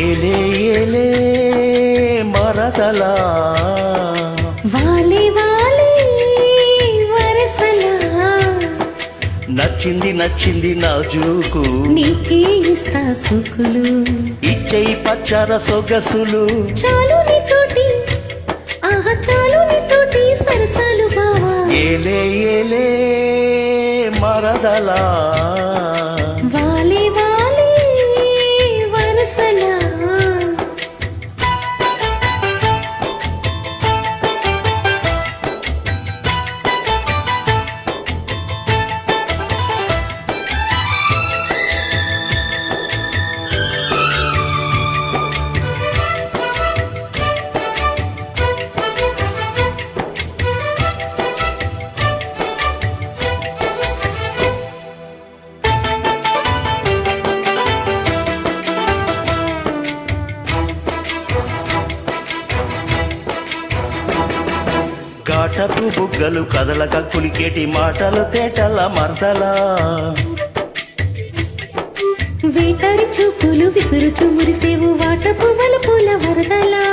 ఏలే నచ్చింది నచ్చింది నా జూకు. నీకే ఇస్తా సుఖులు ఇచ్చే పచ్చర సొగసులు. చాలు నీతోటి ఆహా చాలు నీతోటి సరసాలు బావా. ఏలే ఏలే మరదలా. కాటపు బుగ్గలు కదలక కులికేటి మాటలు తేటల మరదలా. వేటారి చూపులు విసురుచు మురిసేవు వాట వాటపు వలపుల వరదలా.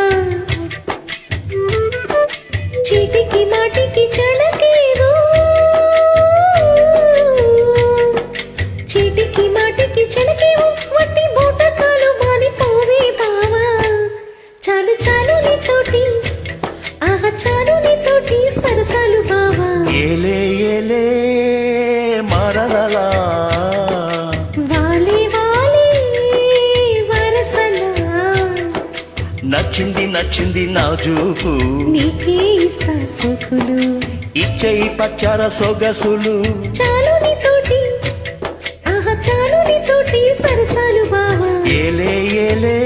చీటికి మాటికి చళకేవు చీటికి మాటికి చళకేవు వట్టి బూటకాలు మానిపోవే బావా. చాలు చాలు నీతోటి ఆహా చాలు ఏలే ఏలే మరదలా వాలి వాలి వరసలా. నచ్చింది నచ్చింది నాజూకు నీకే ఇస్తా సుఖులు. ఇచ్చయి పచ్చర సొగసులు. చాలు నీతోటి ఆహా చాలు నీతోటి సరసాలు బావా. ఏలే ఏలే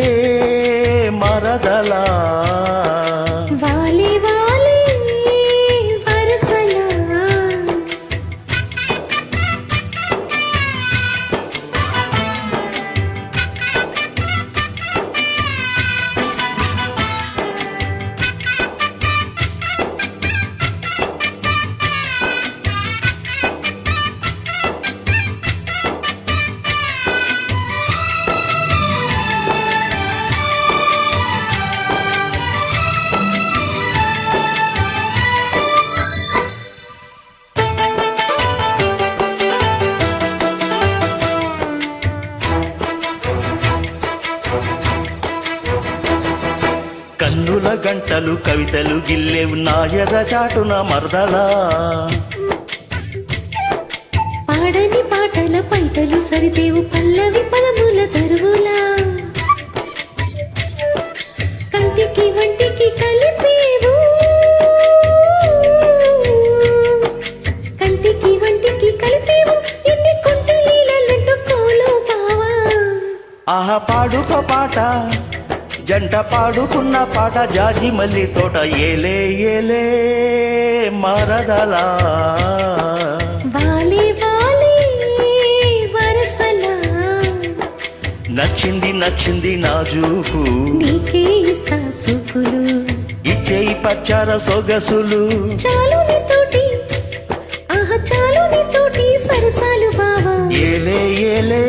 కన్నుల గంటలు కవితలు గిల్లేవు నాయద చాటున మరదలా. పాడని పాటల పంటలు సరిదేవు పల్లవి పదముల తరువులా. కంటికి వంటికి కలిపేవు. కంటికి వంటికి కలిపేవు ఎన్ని కుంటి లీలలంటూ కోలో బావా ఆహా పాడుక పాట. జంట పాడుకున్న పాట జాజి మల్లి తోట ఏలే ఏలే మరదలా. నచ్చింది నచ్చింది నాజూకు నీకే ఇస్తా సుకులు. ఇచ్చేయి పచ్చర సొగసులు. చాలు నీతోటి ఆహా చాలు నీతోటి సరసాలు బావా. ఏలే ఏలే